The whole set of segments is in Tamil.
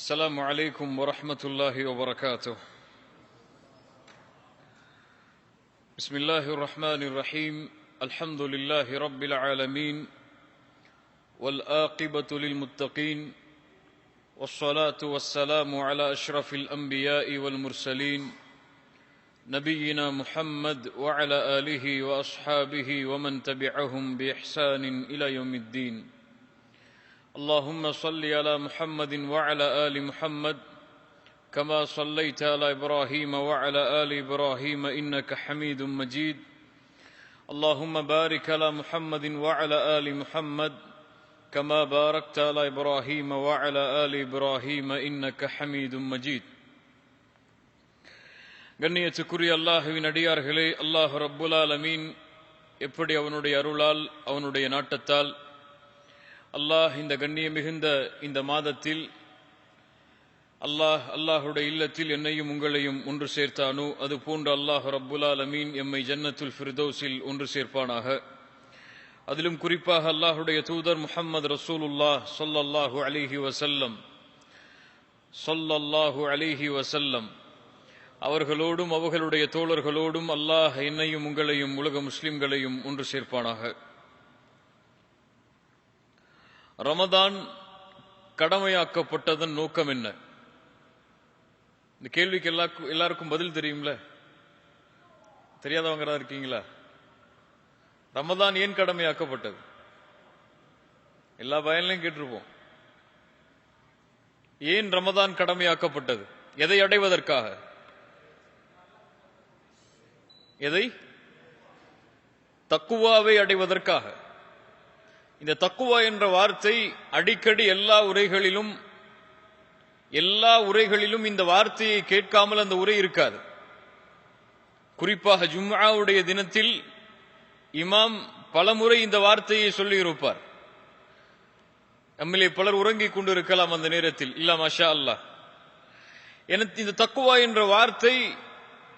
السلام عليكم ورحمة الله وبركاته. بسم الله الرحمن الرحيم. الحمد لله رب العالمين والآقبة للمتقين والصلاة والسلام على أشرف الأنبياء والمرسلين نبينا محمد وعلى آله وأصحابه ومن تبعهم بإحسان إلى يوم الدين. اللهم صل على محمد وعلى ال محمد كما صليت على ابراهيم وعلى ال ابراهيم انك حميد مجيد اللهم بارك على محمد وعلى ال محمد كما باركت على ابراهيم وعلى ال ابراهيم انك حميد مجيد கண்ணியத்துக்குரிய அல்லாஹுவின் அடியார்களே அல்லாஹ் ரப்புல் ஆலமீன் எப்படி அவனுடைய அருளால் அவனுடைய நாட்டத்தால் அல்லாஹ் இந்த கண்ணியம் மிகுந்த இந்த மாதத்தில் அல்லாஹ் அல்லாஹுடைய இல்லத்தில் என்னையும் உங்களையும் ஒன்று சேர்த்தானோ? அது போன்று அல்லாஹ் ரப்புல் லமீன் எம்மை ஜன்னத்துல் ஃபிர்தோஸில் ஒன்று சேர்ப்பானாக. அதிலும் குறிப்பாக அல்லாஹுடைய தூதர் முஹம்மது ரசூலுல்லாஹ் சொல்லல்லாஹு அலிஹி வசல்லம் சொல்லல்லாஹு அலிஹி வசல்லம் அவர்களோடும் அவர்களுடைய தோழர்களோடும் அல்லாஹ் என்னையும் உங்களையும் உலக முஸ்லிம்களையும் ஒன்று சேர்ப்பானாக. ரமதான் கடமையாக்கப்பட்டதன் நோக்கம் என்ன? இந்த கேள்விக்கு எல்லாருக்கும் எல்லாருக்கும் பதில் தெரியும்ல? தெரியாதவங்க இருக்கீங்களா? ரமதான் ஏன் கடமையாக்கப்பட்டது? எல்லா பயன்லையும் கேட்டிருப்போம். ஏன் ரமதான் கடமையாக்கப்பட்டது? எதை அடைவதற்காக? எதை? தக்குவாவை அடைவதற்காக. இந்த தக்குவா என்ற வார்த்தை அடிக்கடி எல்லா உரைகளிலும் எல்லா உரைகளிலும் இந்த வார்த்தையை கேட்காமல் அந்த உரை இருக்காது. குறிப்பாக ஜும்ஆவுடைய தினத்தில் இமாம் பலமுறை இந்த வார்த்தையை சொல்லியிருப்பார். நம்மிலே பலர் உறங்கிக் கொண்டிருக்கலாம் அந்த நேரத்தில். இல்ல மஷா அல்லாஹ். எனக்கு இந்த தக்குவா என்ற வார்த்தை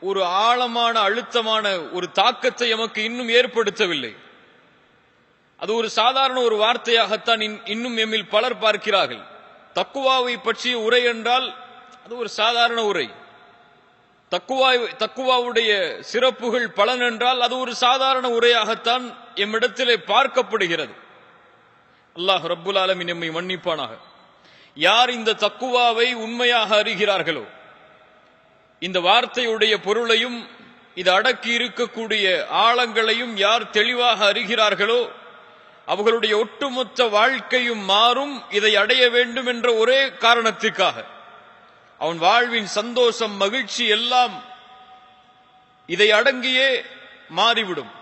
ஒரு ஆழமான அழுத்தமான ஒரு தாக்கத்தை எமக்கு இன்னும் ஏற்படுத்தவில்லை. அது ஒரு சாதாரண ஒரு வார்த்தையாகத்தான் இன்னும் எம்மில் பலர் பார்க்கிறார்கள். தக்குவாவை பற்றிய உரை என்றால் அது ஒரு சாதாரண உரை. தக்குவா தக்குவாவுடைய சிறப்புகள் பலன் என்றால் அது ஒரு சாதாரண உரையாகத்தான் எம்மிடத்திலே பார்க்கப்படுகிறது. அல்லாஹ் ரப்புல் ஆலமின் எம்மை மன்னிப்பானாக. யார் இந்த தக்குவாவை உண்மையாக அறிகிறார்களோ இந்த வார்த்தையுடைய பொருளையும் இது அடக்கி இருக்கக்கூடிய ஆழங்களையும் யார் தெளிவாக அறிகிறார்களோ அவர்களுடைய ஒட்டுமொத்த வாழ்க்கையும் மாறும் இதை அடைய வேண்டும் என்ற ஒரே காரணத்திற்காக. அவன் வாழ்வின் சந்தோஷம் மகிழ்ச்சி எல்லாம் இதை அடங்கியே மாறிவிடும்.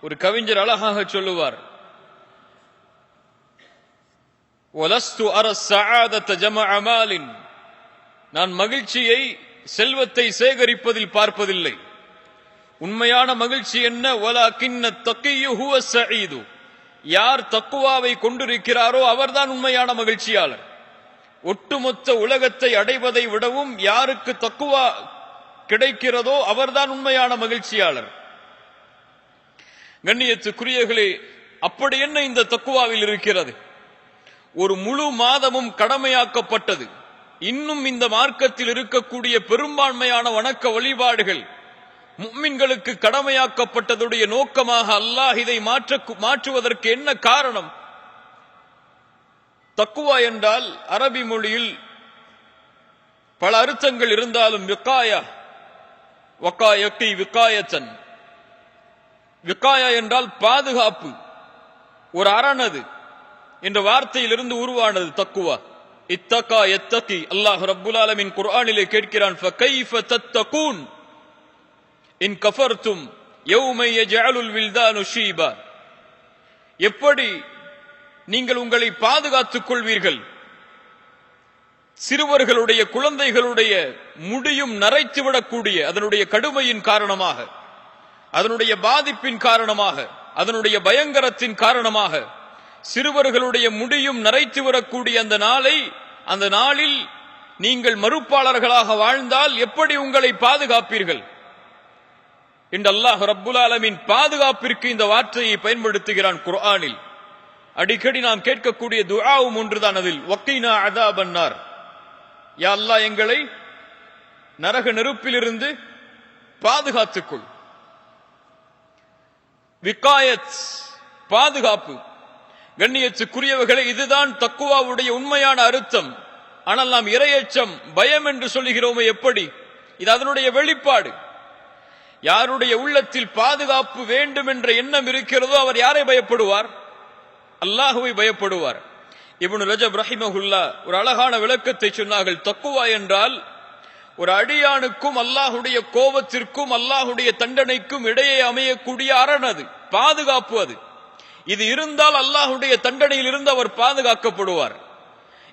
ஒரு கவிஞர் அழகாக சொல்லுவார் ஒலஸ்து அரசாதத்த ஜம அமாலின் நான் மகிழ்ச்சியை செல்வத்தை சேகரிப்பதில் பார்ப்பதில்லை. உண்மையான மகிழ்ச்சி என்ன? ஒலா கிண்ண தக்கையு யார் தக்குவாவை கொண்டிருக்கிறாரோ அவர்தான் உண்மையான மகிழ்ச்சியாளர். ஒட்டுமொத்த உலகத்தை அடைவதை விடவும் யாருக்கு தக்குவா கிடைக்கிறதோ அவர்தான் உண்மையான மகிழ்ச்சியாளர். கண்ணியத்துக்குரியர்களே அப்படி என்ன இந்த தக்குவாவில் இருக்கிறது? ஒரு முழு மாதமும் கடமையாக்கப்பட்டது. இன்னும் இந்த மார்க்கத்தில் இருக்கக்கூடிய பெரும்பான்மையான வணக்க வழிபாடுகள் மும்மின்களுக்கு கடமையாக்கப்பட்டதுடைய நோக்கமாக அல்லாஹ் இதை மாற்ற மாற்றுவதற்கு என்ன காரணம்? தக்குவா என்றால் அரபி மொழியில் பல அர்த்தங்கள் இருந்தாலும் விக்காயா வக்காயக்கி விக்காயச்சன் விக்காயா என்றால் பாதுகாப்பு ஒரு அரணது என்ற வார்த்தையிலிருந்து உருவானது தக்குவா. இத்தகா எத்தகி அல்லாஹ் ரப்புல் ஆலமின் குர்ஆனிலே கேட்கிறான் இன் கஃபர்த்தும் எவ்மைய ஜாலுல் வில்தானு ஷீபா. எப்படி நீங்கள் உங்களை பாதுகாத்துக் கொள்வீர்கள்? சிறுவர்களுடைய குழந்தைகளுடைய முடியும் நரைத்துவிடக்கூடிய அதனுடைய கடுமையின் காரணமாக அதனுடைய பாதிப்பின் காரணமாக அதனுடைய பயங்கரத்தின் காரணமாக சிறுவர்களுடைய முடியும் நரைத்து வரக்கூடிய அந்த நாளை அந்த நாளில் நீங்கள் மறுப்பாளர்களாக வாழ்ந்தால் எப்படி உங்களை பாதுகாப்பீர்கள்? என்று அல்லாஹ் ரப்புல் ஆலமின் பாதுகாப்பிற்கு இந்த வார்த்தையை பயன்படுத்துகிறான் குர்ஆனில். அடிக்கடி நாம் கேட்கக்கூடிய துஆவும் ஒன்றுதான் அதில். வக்கீனா அதாபன்னார். யா அல்லாஹ் எங்களை நரக நெருப்பிலிருந்து பாதுகாத்துக்கொள். விகாயத் பாதுகாப்பு. கண்ணியத்துக்குரியவர்களை இதுதான் தக்குவாவுடைய உண்மையான அர்த்தம். ஆனால் நாம் இரையச்சம் பயம் என்று சொல்லுகிறோமே எப்படி? இது அதனுடைய வெளிப்பாடு. யாருடைய உள்ளத்தில் பாதுகாப்பு வேண்டும் என்ற எண்ணம் இருக்கிறதோ அவர் யாரை பயப்படுவார்? அல்லாஹுவை பயப்படுவார். இவனு ரஜப் ரஹிமஹுல்லா ஒரு அழகான விளக்கத்தை சொன்னார்கள். தக்குவா என்றால் ஒரு அடியானுக்கும் அல்லாஹுடைய கோபத்திற்கும் அல்லாஹுடைய தண்டனைக்கும் இடையே அமையக்கூடிய அரண் அது பாதுகாப்பு அது. இது இருந்தால் அல்லாஹுடைய தண்டனையில் இருந்து அவர் பாதுகாக்கப்படுவார்.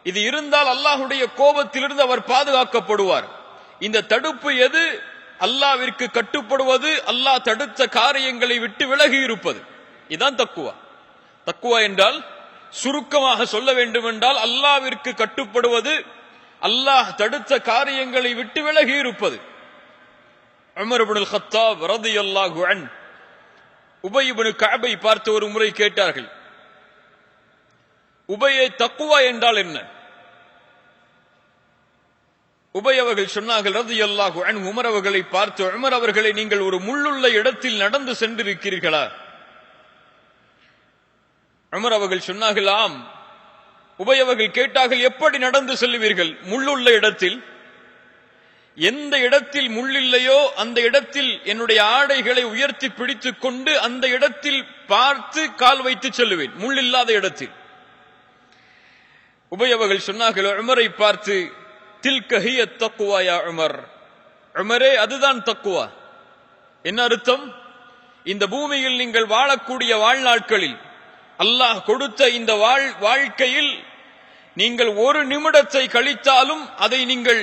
இது இருந்தால் அல்லாஹுடைய கோபத்திலிருந்து அவர் பாதுகாக்கப்படுவார். இந்த தடுப்பு எது? அல்லாவிற்கு கட்டுப்படுவது அல்லாஹ் தடுத்த காரியங்களை விட்டு விலகி இருப்பது. இதுதான் தக்குவா. தக்குவா என்றால் சுருக்கமாக சொல்ல வேண்டும் என்றால் அல்லாவிற்கு கட்டுப்படுவது அல்லாஹ் தடுத்த காரியங்களை விட்டு விலகி இருப்பது. உமர் இப்னுல் கத்தாப் ரலியல்லாஹு அன் உபய் இப்னு பார்த்து ஒரு முறை கேட்டார்கள். உபயை தக்குவா என்றால் என்ன? உபய் அவர்கள் சொன்னார்கள் ரலியல்லாஹு அன் உமர் அவர்களை பார்த்து உமர் அவர்களை நீங்கள் ஒரு முள்ளுள்ள இடத்தில் நடந்து சென்றிருக்கிறீர்களா? உமர் அவர்கள் சொன்னார்கள் ஆம். உபய் அவர்கள் கேட்டார்கள் எப்படி நடந்து செல்லுவீர்கள்? முள்ளுள்ள இடத்தில்? எந்த இடத்தில் முள்ளில்லையோ அந்த இடத்தில் என்னுடைய ஆடைகளை உயர்த்தி பிடித்துக் கொண்டு அந்த இடத்தில் பார்த்து கால் வைத்து செல்லுவேன் முள் இல்லாத இடத்தில் உபயவர்கள் சொன்னார்கள் உமரை பார்த்து தில்கஹிய தக்குவாயா உமர். உமரே அதுதான் தக்குவா என்ன அர்த்தம்? இந்த பூமியில் நீங்கள் வாழக்கூடிய வாழ்நாட்களில் அல்லாஹ் கொடுத்த இந்த வாழ் வாழ்க்கையில் நீங்கள் ஒரு நிமிடத்தை கழித்தாலும் அதை நீங்கள்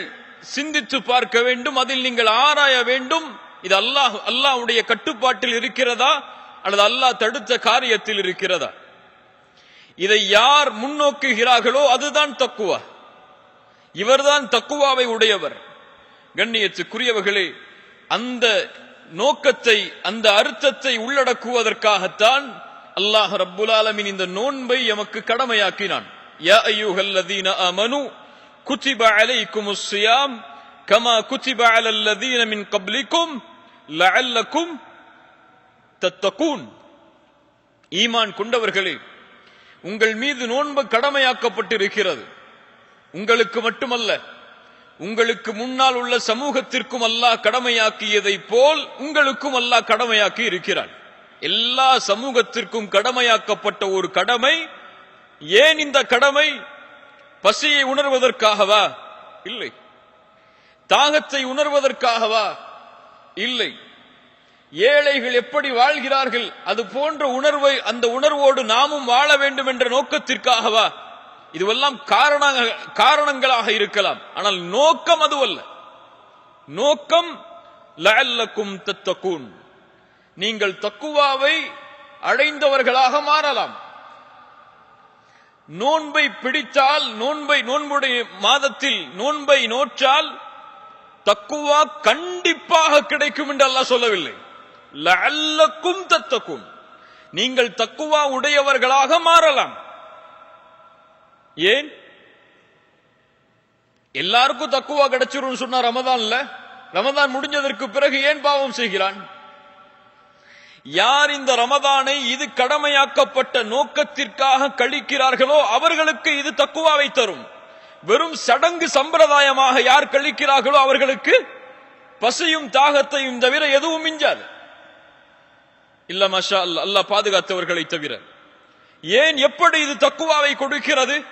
சிந்தித்து பார்க்க வேண்டும் அதில் நீங்கள் ஆராய வேண்டும். இது அல்லாஹ் அல்லாஹ்வுடைய கட்டுப்பாட்டில் இருக்கிறதா? அல்லது அல்லாஹ் தடுத்த காரியத்தில் இருக்கிறதா? இதை யார் முன்னோக்குகிறார்களோ அதுதான் தக்குவா இவர்தான் தக்குவாவை உடையவர். கண்ணியத்துக்குரியவர்களே அந்த நோக்கத்தை அந்த அர்த்தத்தை உள்ளடக்குவதற்காகத்தான் அல்லாஹ் ரப்புல் இந்த நோன்பை எமக்கு கடமையாக்கினான். யா அய்யுஹல்லதீன ஆமனு குத்திப அலைக்குமுஸ் ஸியாம் கமா குத்திப அலல் மின் கப்லிக்கும் லஅல்லக்கும் தத்தகூன். ஈமான் கொண்டவர்களே உங்கள் மீது நோன்பு கடமையாக்கப்பட்டிருக்கிறது. உங்களுக்கு மட்டுமல்ல உங்களுக்கு முன்னால் உள்ள சமூகத்திற்கும் அல்லாஹ் கடமையாக்கியதை போல் உங்களுக்கும் அல்லாஹ் கடமையாக்கி இருக்கிறான். எல்லா சமூகத்திற்கும் கடமையாக்கப்பட்ட ஒரு கடமை ஏன் இந்த கடமை? பசியை உணர்வதற்காகவா? இல்லை. தாகத்தை உணர்வதற்காகவா? இல்லை. ஏழைகள் எப்படி வாழ்கிறார்கள்? அது போன்ற உணர்வை அந்த உணர்வோடு நாமும் வாழ வேண்டும் என்ற நோக்கத்திற்காகவா? இதுவெல்லாம் காரண காரணங்களாக இருக்கலாம். ஆனால் நோக்கம் அதுவல்ல. நோக்கம் லஅல்லக்கும் தத்தகூன். நீங்கள் தக்குவாவை அடைந்தவர்களாக மாறலாம். நோன்பை பிடித்தால் நோன்பை நோன்புடைய மாதத்தில் நோன்பை நோற்றால் தக்குவா கண்டிப்பாக கிடைக்கும் என்று அல்லாஹ் சொல்லவில்லை. லஅல்லக்கும் தத்தக்கும் நீங்கள் தக்குவா உடையவர்களாக மாறலாம். ஏன்? எல்லாருக்கும் தக்குவா கிடைச்சிரும் சொன்னா ரமதான்ல? ரமதான் முடிஞ்சதற்கு பிறகு ஏன் பாவம் செய்கிறான்? யார் இந்த ரமதானை இது கடமையாக்கப்பட்ட நோக்கத்திற்காக கழிக்கிறார்களோ அவர்களுக்கு இது தக்குவாவை தரும். வெறும் சடங்கு சம்பிரதாயமாக யார் கழிக்கிறார்களோ அவர்களுக்கு பசியும் தாகத்தையும் தவிர எதுவும் மிஞ்சாது. இல்ல மஷா அல்ல அல்லாஹ் பாதுகாத்தவர்களை தவிர. ஏன் எப்படி இது தக்குவாவை கொடுக்கிறது?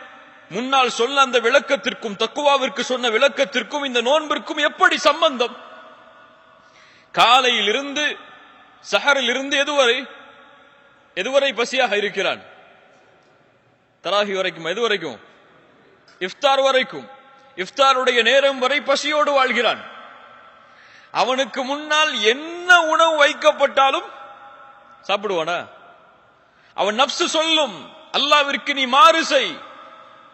முன்னால் சொன்ன அந்த விளக்கத்திற்கும் தக்குவாவிற்கு சொன்ன விளக்கத்திற்கும் இந்த நோன்பிற்கும் எப்படி சம்பந்தம்? காலையில் இருந்து சஹரில் இருந்து எதுவரை? எதுவரை பசியாக இருக்கிறான்? தராகி வரைக்கும் எது வரைக்கும்? இஃப்தார் வரைக்கும். இஃப்தாருடைய நேரம் வரை பசியோடு வாழ்கிறான். அவனுக்கு முன்னால் என்ன உணவு வைக்கப்பட்டாலும் சாப்பிடுவானா? அவன் நப்சு சொல்லும் அல்லாவிற்கு நீ மாறு செய்.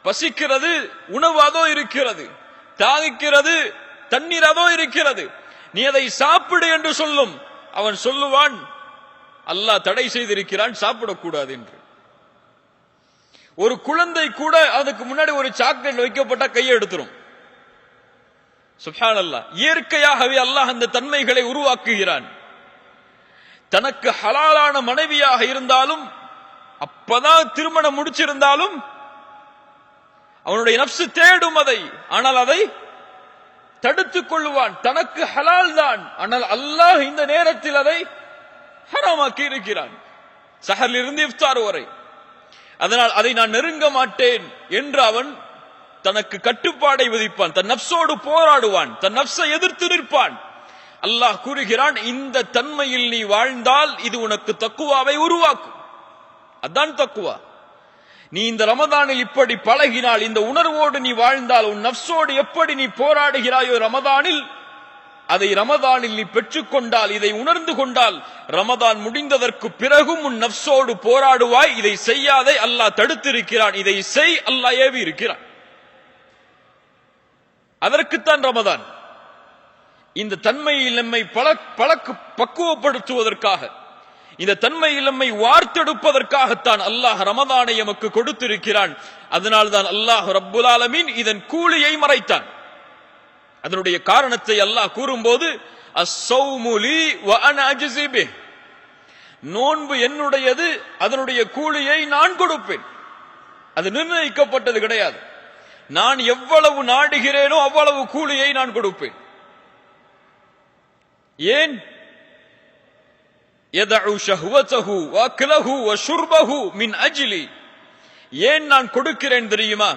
பசிக்கிறது உணவு அதோ இருக்கிறது. தாகிக்கிறது தண்ணீர் அதோ இருக்கிறது. நீ அதை சாப்பிடு என்று சொல்லும். அவன் சொல்லுவான் அல்லாஹ் தடை செய்திருக்கிறான் சாப்பிடக்கூடாது என்று. ஒரு குழந்தை கூட அதுக்கு முன்னாடி ஒரு சாக்லேட் வைக்கப்பட்ட கையை எடுத்துரும். சுப்ஹானல்லாஹ். இயற்கையாகவே அல்லாஹ் அந்த தன்மைகளை உருவாக்குகிறான். தனக்கு ஹலாலான மனைவியாக இருந்தாலும் அப்பதான் திருமணம் முடிச்சிருந்தாலும் அவனுடைய நப்சு தேடும் அதை. ஆனால் அதை தடுத்துக் கொள்ளுவான். தனக்கு ஹலால் தான். ஆனால் அல்லாஹ் இந்த நேரத்தில் அதை ஹராமாக்கி இருக்கிறான். சஹரில் இருந்து இஃப்தார் வரை. அதனால் அதை நான் நெருங்க மாட்டேன் என்று அவன் தனக்கு கட்டுப்பாடை விதிப்பான். தன் நப்சோடு போராடுவான். தன் நப்சை எதிர்த்து நிற்பான். அல்லாஹ் கூறுகிறான் இந்த தன்மையில் நீ வாழ்ந்தால் இது உனக்கு தக்குவாவை உருவாக்கும். அதான் தக்குவா. நீ இந்த ரமதானில் இப்படி பழகினால் இந்த உணர்வோடு நீ வாழ்ந்தால் உன் நப்சோடு எப்படி நீ போராடுகிறாயோ ரமதானில் அதை ரமதானில் நீ பெற்றுக்கொண்டால் இதை உணர்ந்து கொண்டால் ரமதான் முடிந்ததற்கு பிறகும் உன் நப்சோடு போராடுவாய். இதை செய்யாதே அல்லாஹ் தடுத்திருக்கிறான். இதை செய் அல்லாஹ் ஏவி இருக்கிறான் அதற்குத்தான் ரமதான் இந்த தன்மையில் நம்மை பழக்கு பக்குவப்படுத்துவதற்காக இந்த தன்மை நம்மை வார்த்தெடுப்பதற்காகத்தான் அல்லாஹ் ரமதானை எமக்கு கொடுத்திருக்கிறான். அதனால்தான் அல்லாஹ் ரப்புலாலமீன் இதன் கூலியை மறைத்தான். அதனுடைய காரணத்தை அல்லாஹ் கூறும்போது நோன்பு என்னுடையது அதனுடைய கூலியை நான் கொடுப்பேன். அது நிர்ணயிக்கப்பட்டது கிடையாது. நான் எவ்வளவு நாடுகிறேனோ அவ்வளவு கூலியை நான் கொடுப்பேன். ஏன்? எதகு ஷஹ்வத்தகு அக்லகு ஷுர்பகு மின் அஜிலி. ஏன் நான் கொடுக்கிறேன் தெரியுமா?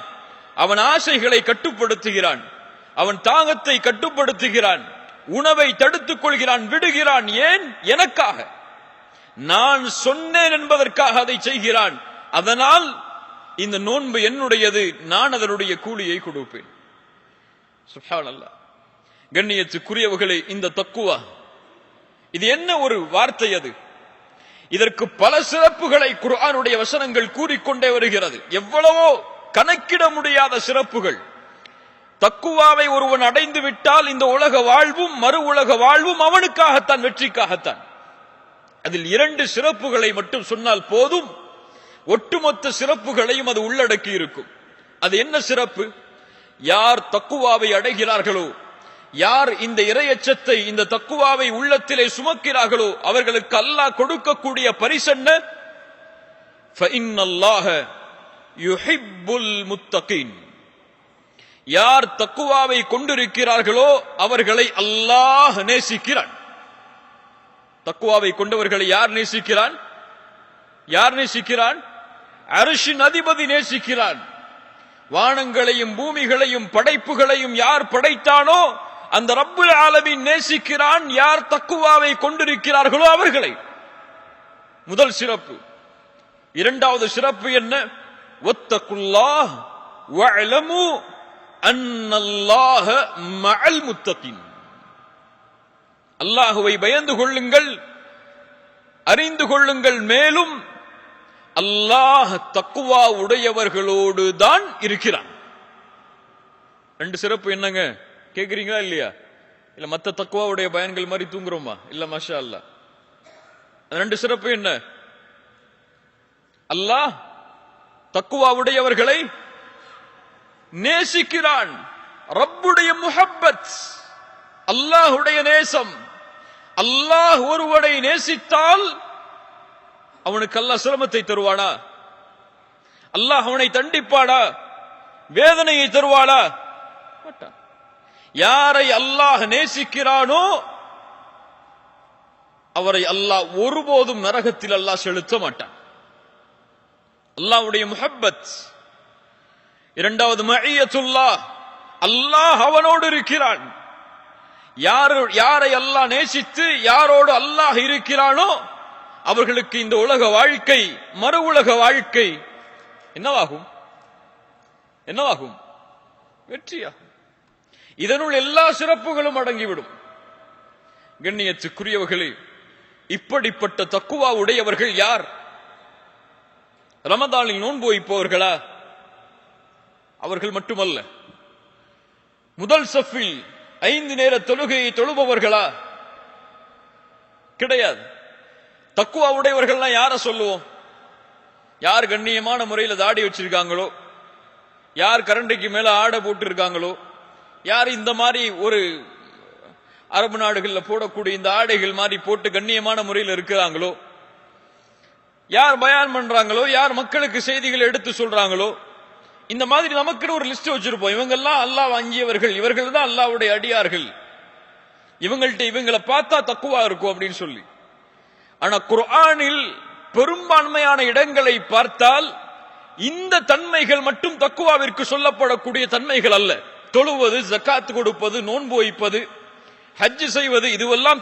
அவன் ஆசைகளை கட்டுப்படுத்துகிறான். அவன் தாகத்தை கட்டுப்படுத்துகிறான். உணவை தடுத்துக் கொள்கிறான் விடுகிறான். ஏன்? எனக்காக. நான் சொன்னேன் என்பதற்காக அதை செய்கிறான். அதனால் இந்த நோன்பு என்னுடையது. நான் அதனுடைய கூலியை கொடுப்பேன். கண்ணியத்துக்குரியவர்களே இந்த தக்குவா இது என்ன ஒரு வார்த்தை அது? இதற்கு பல சிறப்புகளை குர்ஆனுடைய வசனங்கள் கூறிக்கொண்டே வருகிறது. எவ்வளவோ கணக்கிட முடியாத சிறப்புகள். தக்குவாவை ஒருவன் அடைந்து விட்டால் இந்த உலக வாழ்வும் மறு உலக வாழ்வும் அவனுக்காகத்தான் வெற்றிக்காகத்தான். அதில் இரண்டு சிறப்புகளை மட்டும் சொன்னால் போதும். ஒட்டுமொத்த சிறப்புகளையும் அது உள்ளடக்கி இருக்கும் அது என்ன சிறப்பு? யார் தக்குவாவை அடைகிறார்களோ யார் இந்த இரையச்சத்தை இந்த தக்குவாவை உள்ளத்திலே சுமக்கிறார்களோ அவர்களுக்கு அல்லாஹ் கொடுக்கக்கூடிய பரிசென்ன முத்தகின். யார் தக்குவாவை கொண்டிருக்கிறார்களோ அவர்களை அல்லாஹ் நேசிக்கிறான். தக்குவாவை கொண்டவர்களை யார் நேசிக்கிறான்? யார் நேசிக்கிறான்? அரசின் அதிபதி நேசிக்கிறான். வானங்களையும் பூமிகளையும் படைப்புகளையும் யார் படைத்தானோ அந்த ரப்புல் ஆலமின் நேசிக்கிறான் யார் தக்குவாவை கொண்டிருக்கிறார்களோ அவர்களை. முதல் சிறப்பு. இரண்டாவது சிறப்பு என்ன? ஒத்தகுல்லாஹ் வலமு அன்னல்லாஹ மஅல் முத்தகின். அல்லாஹுவை பயந்து கொள்ளுங்கள் அறிந்து கொள்ளுங்கள் மேலும் அல்லாஹ் தக்குவா உடையவர்களோடு தான் இருக்கிறான். ரெண்டு சிறப்பு என்னங்க? கேக்குறீங்களா இல்லையா? இல்ல மத்த தக்குவாவுடைய பயன்கள் மாதிரி தூங்குறோமா? இல்ல மஷா அல்லா ரெண்டு சிறப்பு என்ன? அல்லாஹ் தக்குவா உடையவர்களை நேசிக்கிறான். ரப்புடைய முஹப்பத். அல்லாஹுடைய நேசம். அல்லாஹ் ஒருவனை நேசித்தால் அவனுக்கு அல்லாஹ் சிரமத்தை தருவானா? அல்லாஹ் அவனை தண்டிப்பாடா வேதனையை தருவாளா யாரை அல்லாஹ் நேசிக்கிறானோ அவரை அல்லாஹ் ஒருபோதும் நரகத்தில் அல்லாஹ் செலுத்த மாட்டான். அல்லாவுடைய முஹப்பத். இரண்டாவது மழியத்துல்லா அல்லாஹ் அவனோடு இருக்கிறான். யாரு யாரை அல்லாஹ் நேசித்து யாரோடு அல்லாஹ் இருக்கிறானோ அவர்களுக்கு இந்த உலக வாழ்க்கை மறு உலக வாழ்க்கை என்னவாகும்? என்னவாகும்? வெற்றியாகும். இதனுள் எல்லா சிறப்புகளும் அடங்கிவிடும். கண்ணியத்துக்குரியவர்களே இப்படிப்பட்ட தக்குவா உடையவர்கள் யார்? ரமதானில் நோன்பு வைப்பவர்களா? அவர்கள் மட்டுமல்ல. முதல் சஃபில் ஐந்து நேர தொழுகையை தொழுபவர்களா? கிடையாது. தக்குவா உடையவர்கள்னா யார சொல்லுவோம்? யார் கண்ணியமான முறையில் தாடி வச்சிருக்காங்களோ? யார் கரண்டைக்கு மேல ஆடை போட்டு இருக்காங்களோ யார் இந்த மாதிரி ஒரு அரபு நாடுகளில் போடக்கூடிய இந்த ஆடைகள் மாதிரி போட்டு கண்ணியமான முறையில் இருக்கிறாங்களோ? யார் பயான் பண்றாங்களோ? யார் மக்களுக்கு செய்திகளை எடுத்து சொல்றாங்களோ? இந்த மாதிரி நமக்குன்னு ஒரு லிஸ்ட் வச்சிருப்போம். இவங்கெல்லாம் அல்லாஹ் வாங்கியவர்கள் இவர்கள் தான் அல்லாவுடைய அடியார்கள். இவங்கள்ட்ட இவங்களை பார்த்தா தக்குவா இருக்கும் அப்படின்னு சொல்லி. ஆனா குர்ஆனில் பெரும்பான்மையான இடங்களை பார்த்தால் இந்த தன்மைகள் மட்டும் தக்குவாவிற்கு சொல்லப்படக்கூடிய தன்மைகள் அல்ல. தொழுவது ஜக்காத்து கொடுப்பது நோன்பு வைப்பது ஹஜ் செய்வது இதுவெல்லாம்